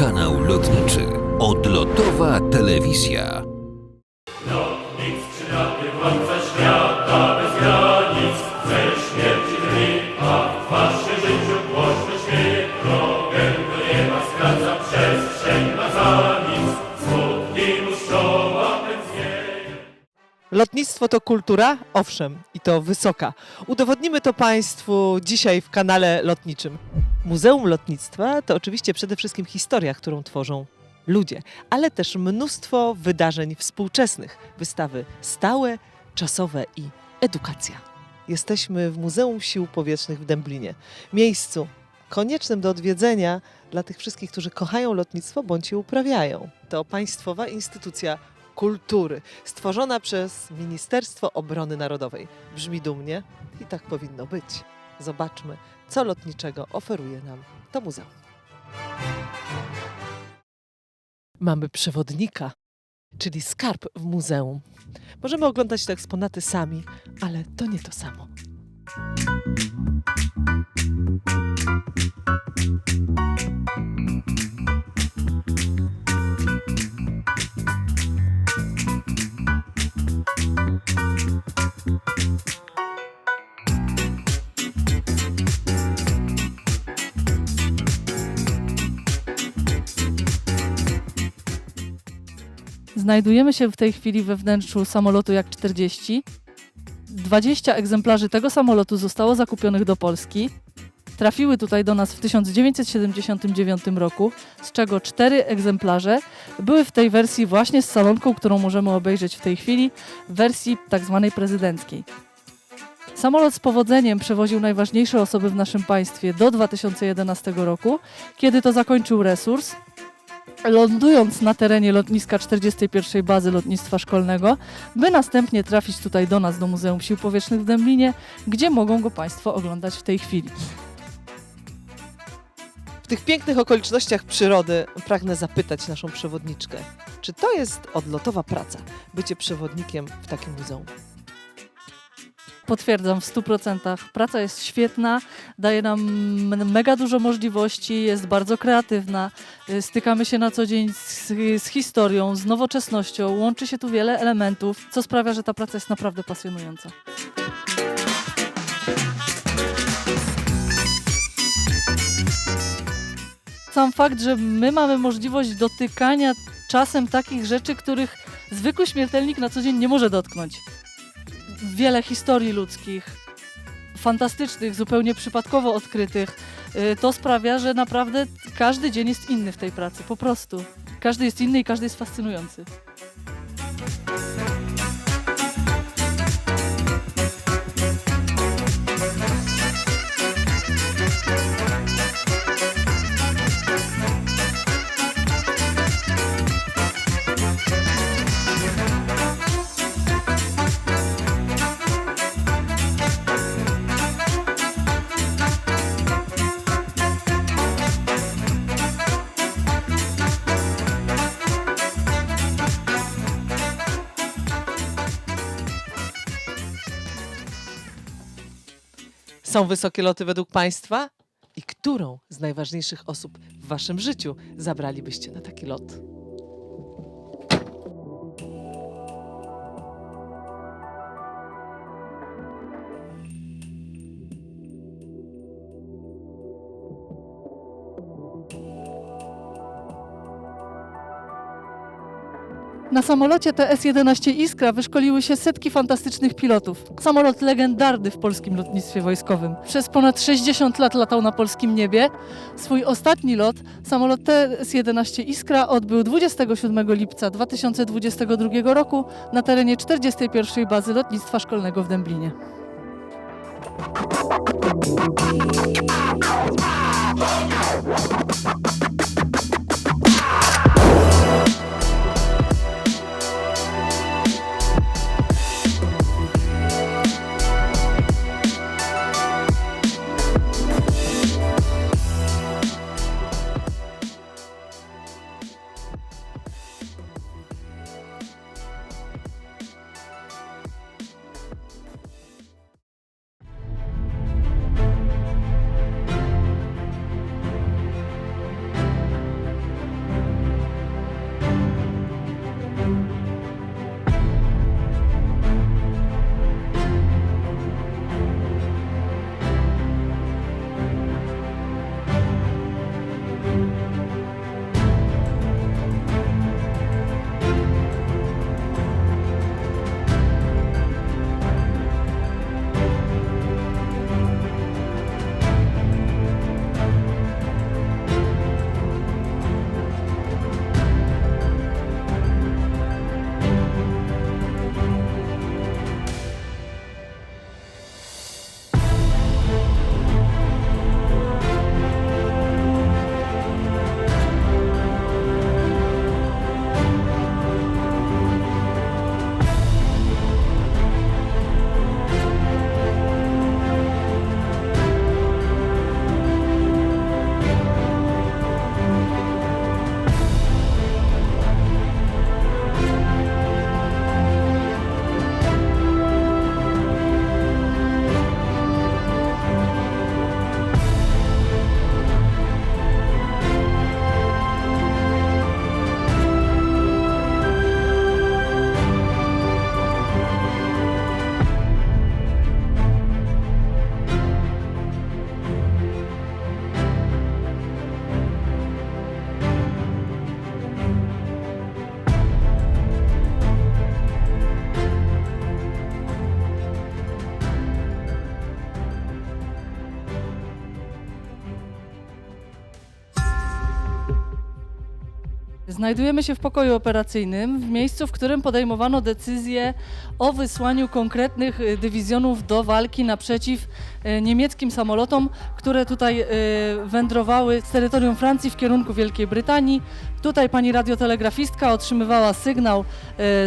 kanał lotniczy. Odlotowa telewizja. Lotnictwo to kultura? Owszem, i to wysoka. Udowodnimy to Państwu dzisiaj w kanale lotniczym. Muzeum Lotnictwa to oczywiście przede wszystkim historia, którą tworzą ludzie, ale też mnóstwo wydarzeń współczesnych, wystawy stałe, czasowe i edukacja. Jesteśmy w Muzeum Sił Powietrznych w Dęblinie, miejscu koniecznym do odwiedzenia dla tych wszystkich, którzy kochają lotnictwo bądź je uprawiają. To państwowa instytucja kultury, stworzona przez Ministerstwo Obrony Narodowej. Brzmi dumnie i tak powinno być. Zobaczmy, co lotniczego oferuje nam to muzeum. Mamy przewodnika, czyli skarb w muzeum. Możemy oglądać te eksponaty sami, ale to nie to samo. Znajdujemy się w tej chwili we wnętrzu samolotu Jak 40. 20 egzemplarzy tego samolotu zostało zakupionych do Polski. Trafiły tutaj do nas w 1979 roku, z czego 4 egzemplarze były w tej wersji właśnie z salonką, którą możemy obejrzeć w tej chwili, w wersji tak zwanej prezydenckiej. Samolot z powodzeniem przewoził najważniejsze osoby w naszym państwie do 2011 roku, kiedy to zakończył resurs, lądując na terenie lotniska 41 Bazy Lotnictwa Szkolnego, by następnie trafić tutaj do nas, do Muzeum Sił Powietrznych w Dęblinie, gdzie mogą go Państwo oglądać w tej chwili. W tych pięknych okolicznościach przyrody pragnę zapytać naszą przewodniczkę, czy to jest odlotowa praca, bycie przewodnikiem w takim muzeum? Potwierdzam w 100%. Praca jest świetna, daje nam mega dużo możliwości, jest bardzo kreatywna. Y, Stykamy się na co dzień z, z historią, z nowoczesnością, łączy się tu wiele elementów, co sprawia, że ta praca jest naprawdę pasjonująca. Sam fakt, że my mamy możliwość dotykania czasem takich rzeczy, których zwykły śmiertelnik na co dzień nie może dotknąć wiele historii ludzkich, fantastycznych, zupełnie przypadkowo odkrytych. Y, To sprawia, że naprawdę każdy dzień jest inny w tej pracy, po prostu. Każdy jest inny i każdy jest fascynujący. Są wysokie loty według Państwa? I którą z najważniejszych osób w Waszym życiu zabralibyście na taki lot? Na samolocie TS-11 Iskra wyszkoliły się setki fantastycznych pilotów. Samolot legendarny w polskim lotnictwie wojskowym. Przez ponad 60 lat latał na polskim niebie. Swój ostatni lot samolot TS-11 Iskra odbył 27 lipca 2022 roku na terenie 41 Bazy Lotnictwa Szkolnego w Dęblinie. Znajdujemy się w pokoju operacyjnym, w miejscu, w którym podejmowano decyzję o wysłaniu konkretnych y, dywizjonów do walki naprzeciw y, niemieckim samolotom, które tutaj y, wędrowały z terytorium Francji w kierunku Wielkiej Brytanii. Tutaj pani radiotelegrafistka otrzymywała sygnał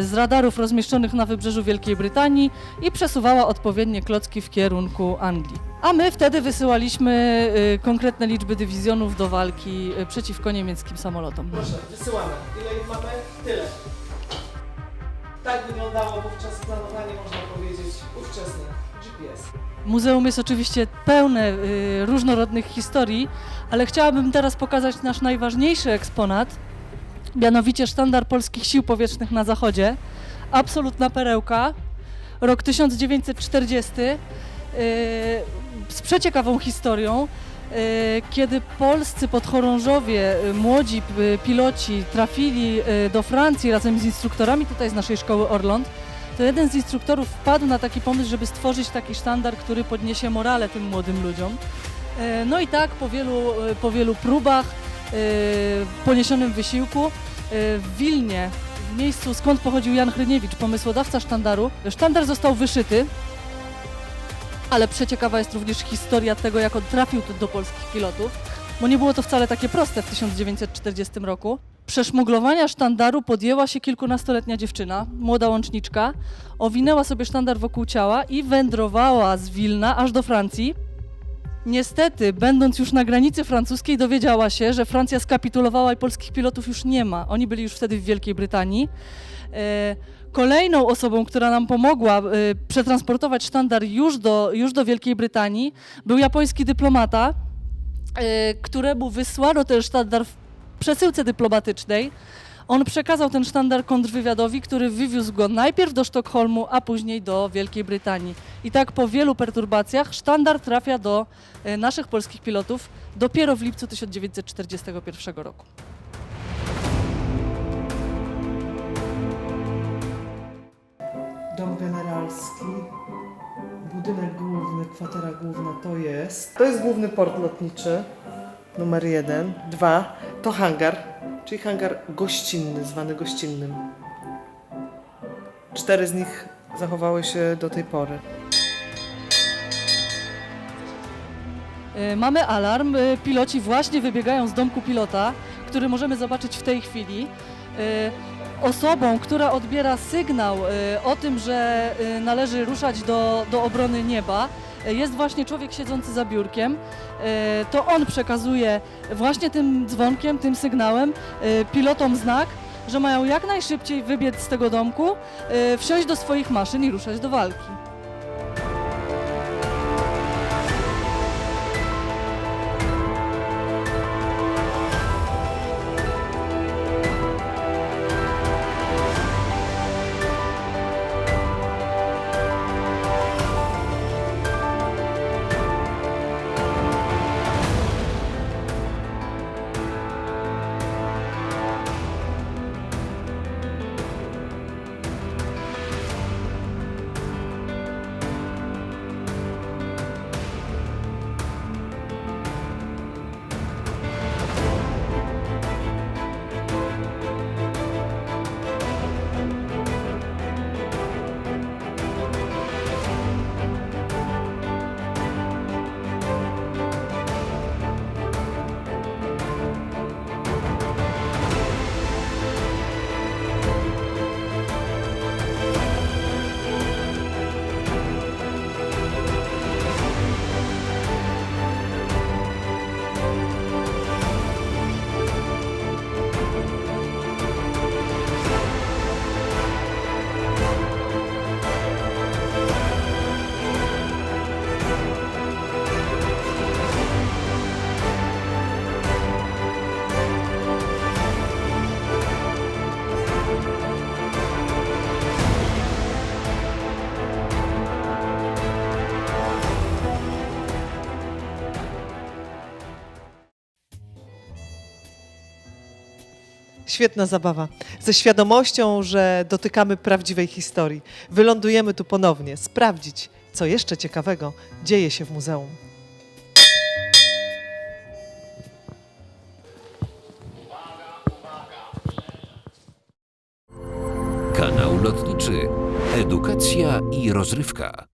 z radarów rozmieszczonych na wybrzeżu Wielkiej Brytanii i przesuwała odpowiednie klocki w kierunku Anglii. A my wtedy wysyłaliśmy y, konkretne liczby dywizjonów do walki y, przeciwko niemieckim samolotom. Proszę, wysyłamy. Ile ich mamy? Tyle. Tak wyglądało wówczas planowanie, można powiedzieć, ówczesne GPS. Muzeum jest oczywiście pełne y, różnorodnych historii, ale chciałabym teraz pokazać nasz najważniejszy eksponat, mianowicie sztandar polskich sił powietrznych na zachodzie. Absolutna perełka, rok 1940, y, z przeciekawą historią, y, kiedy polscy podchorążowie, y, młodzi piloci trafili y, do Francji razem z instruktorami tutaj z naszej szkoły Orląt, to jeden z instruktorów wpadł na taki pomysł, żeby stworzyć taki sztandar, który podniesie morale tym młodym ludziom. E, No i tak po wielu, e, po wielu próbach, e, poniesionym wysiłku, e, w Wilnie, w miejscu skąd pochodził Jan Hryniewicz, pomysłodawca sztandaru, sztandar został wyszyty, ale przeciekawa jest również historia tego, jak on trafił do polskich pilotów, bo nie było to wcale takie proste w 1940 roku. Przeszmuglowania sztandaru podjęła się kilkunastoletnia dziewczyna, młoda łączniczka, owinęła sobie sztandar wokół ciała i wędrowała z Wilna aż do Francji. Niestety, będąc już na granicy francuskiej, dowiedziała się, że Francja skapitulowała i polskich pilotów już nie ma. Oni byli już wtedy w Wielkiej Brytanii. E, Kolejną osobą, która nam pomogła e, przetransportować sztandar już do, już do Wielkiej Brytanii, był japoński dyplomata, e, któremu wysłano ten sztandar w przesyłce dyplomatycznej. On przekazał ten sztandar kontrwywiadowi, który wywiózł go najpierw do Sztokholmu, a później do Wielkiej Brytanii. I tak po wielu perturbacjach sztandar trafia do e, naszych polskich pilotów dopiero w lipcu 1941 roku. Dom generalski, budynek główny, kwatera główna to jest. To jest główny port lotniczy, numer jeden. Dwa, to hangar, czyli hangar gościnny, zwany gościnnym. Cztery z nich zachowały się do tej pory. E, Mamy alarm. e, Piloci właśnie wybiegają z domku pilota, który możemy zobaczyć w tej chwili. E, Osobą, która odbiera sygnał o tym, że należy ruszać do, do obrony nieba, jest właśnie człowiek siedzący za biurkiem. E, To on przekazuje właśnie tym dzwonkiem, tym sygnałem e, pilotom znak, że mają jak najszybciej wybiec z tego domku, e, wsiąść do swoich maszyn i ruszać do walki. Świetna zabawa. Ze świadomością, że dotykamy prawdziwej historii. Wylądujemy tu ponownie, sprawdzić, co jeszcze ciekawego dzieje się w muzeum. Kanał Lotniczy. Edukacja i rozrywka.